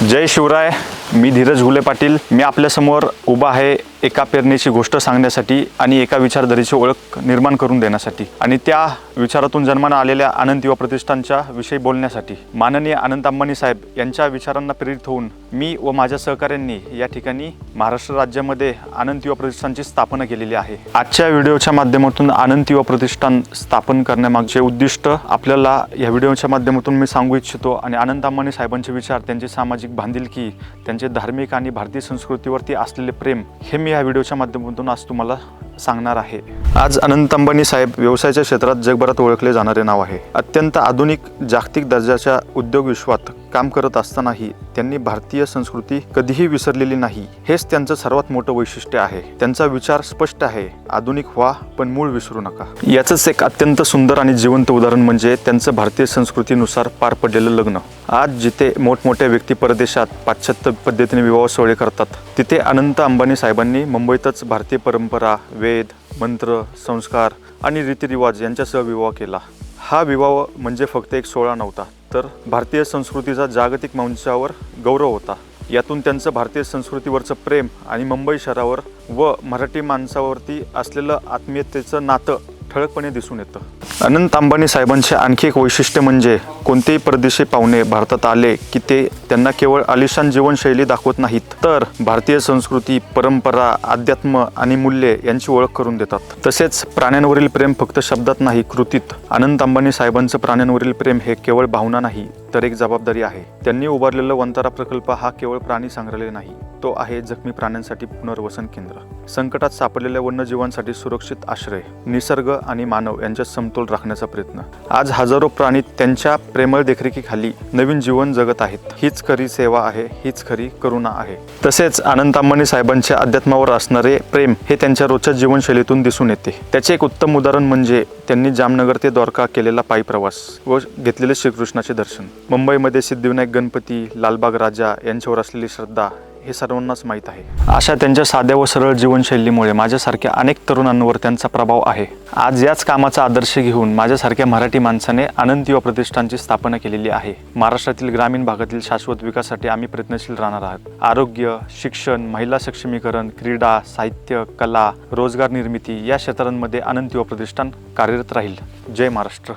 जय शिवराय मी धीरज घुले पाटील मी आपल्यासमोर उभा आहे. एका पेरणीची गोष्ट सांगण्यासाठी आणि एका विचारधारेची ओळख निर्माण करून देण्यासाठी आणि त्या विचारातून जन्माला आलेल्या आनंद युवा प्रतिष्ठानच्या विषयी बोलण्यासाठी. माननीय अनंत अंबानी साहेब यांच्या विचारांना प्रेरित होऊन मी व माझ्या सहकाऱ्यांनी या ठिकाणी महाराष्ट्र राज्यामध्ये आनंद युवा प्रतिष्ठानची स्थापना केलेली आहे. आजच्या व्हिडिओच्या माध्यमातून आनंद युवा प्रतिष्ठान स्थापन करण्यामागचे उद्दिष्ट आपल्याला या व्हिडिओच्या माध्यमातून मी सांगू इच्छितो आणि अनंत अंबानी साहेबांचे विचार त्यांचे सामाजिक बांधिलकी त्यांचे धार्मिक आणि भारतीय संस्कृतीवरती असलेले प्रेम हे मी या व्हिडिओच्या माध्यमातून आज तुम्हाला सांगणार आहे. आज अनंत अंबानी साहेब व्यवसायाच्या क्षेत्रात जगभरात ओळखले जाणारे नाव आहे. अत्यंत आधुनिक जागतिक दर्जाच्या उद्योग विश्वात काम करत असतानाही त्यांनी भारतीय संस्कृती कधीही विसरलेली नाही. हेच त्यांचं सर्वात मोठं वैशिष्ट्य आहे. त्यांचा विचार स्पष्ट आहे. आधुनिक व्हा पण मूळ विसरू नका. याचंच एक अत्यंत सुंदर आणि जिवंत उदाहरण म्हणजे त्यांचं भारतीय संस्कृतीनुसार पार पडलेलं लग्न. आज जिथे मोठमोठ्या व्यक्ती परदेशात पाश्चात्य पद्धतीने विवाह सोहळे करतात तिथे अनंत अंबानी साहेबांनी मुंबईतच भारतीय परंपरा वेद मंत्र संस्कार आणि रीतिरिवाज यांच्यासह विवाह केला. हा विवाह म्हणजे फक्त एक सोहळा नव्हता तर भारतीय संस्कृतीचा जागतिक मंचावर गौरव होता. यातून त्यांचं भारतीय संस्कृतीवरचं प्रेम आणि मुंबई शहरावर व मराठी माणसावरती असलेलं आत्मीयतेचं नातं ठळकपणे दिसून येतं. अनंत अंबानी साहेबांचे आणखी एक वैशिष्ट्य म्हणजे कोणतेही परदेशी पाहुणे भारतात आले की ते त्यांना केवळ आलिशान जीवनशैली दाखवत नाहीत तर भारतीय संस्कृती परंपरा अध्यात्म आणि मूल्ये यांची ओळख करून देतात. तसेच प्राण्यांवरील प्रेम फक्त शब्दात नाही कृतीत. अनंत अंबानी साहेबांचं प्राण्यांवरील प्रेम हे केवळ भावना नाही तर एक जबाबदारी आहे. त्यांनी उभारलेला वंतारा प्रकल्प हा केवळ प्राणी संग्रहालय नाही तो आहे जखमी प्राण्यांसाठी पुनर्वसन केंद्र. संकटात सापडलेल्या वन्यजीवांसाठी सुरक्षित आश्रय निसर्ग आणि मानव यांच्यात समतोल राखण्याचा प्रयत्न. आज हजारो प्राणी त्यांच्या प्रेमळ देखरेखीखाली नवीन जीवन जगत आहेत. हीच खरी सेवा आहे हीच खरी करुणा आहे. तसेच अनंत अंबानी साहेबांच्या अध्यात्मावर असणारे प्रेम हे त्यांच्या रोजच्या जीवनशैलीतून दिसून येते. त्याचे एक उत्तम उदाहरण म्हणजे त्यांनी जामनगर ते द्वारका केलेला पायी प्रवास व घेतलेले श्रीकृष्णाचे दर्शन. मुंबईमध्ये सिद्धिविनायक गणपती लालबाग राजा यांच्यावर असलेली श्रद्धा हे सर्वांनाच माहीत आहे. अशा त्यांच्या साध्या व सरळ जीवनशैलीमुळे माझ्यासारख्या अनेक तरुणांवर त्यांचा प्रभाव आहे. आज याच कामाचा आदर्श घेऊन माझ्यासारख्या मराठी माणसाने आनंद युवा प्रतिष्ठानची स्थापना केलेली आहे. महाराष्ट्रातील ग्रामीण भागातील शाश्वत विकासासाठी आम्ही प्रयत्नशील राहणार आहोत. आरोग्य शिक्षण महिला सक्षमीकरण क्रीडा साहित्य कला रोजगार निर्मिती या क्षेत्रांमध्ये आनंद युवा प्रतिष्ठान कार्यरत राहील. जय महाराष्ट्र.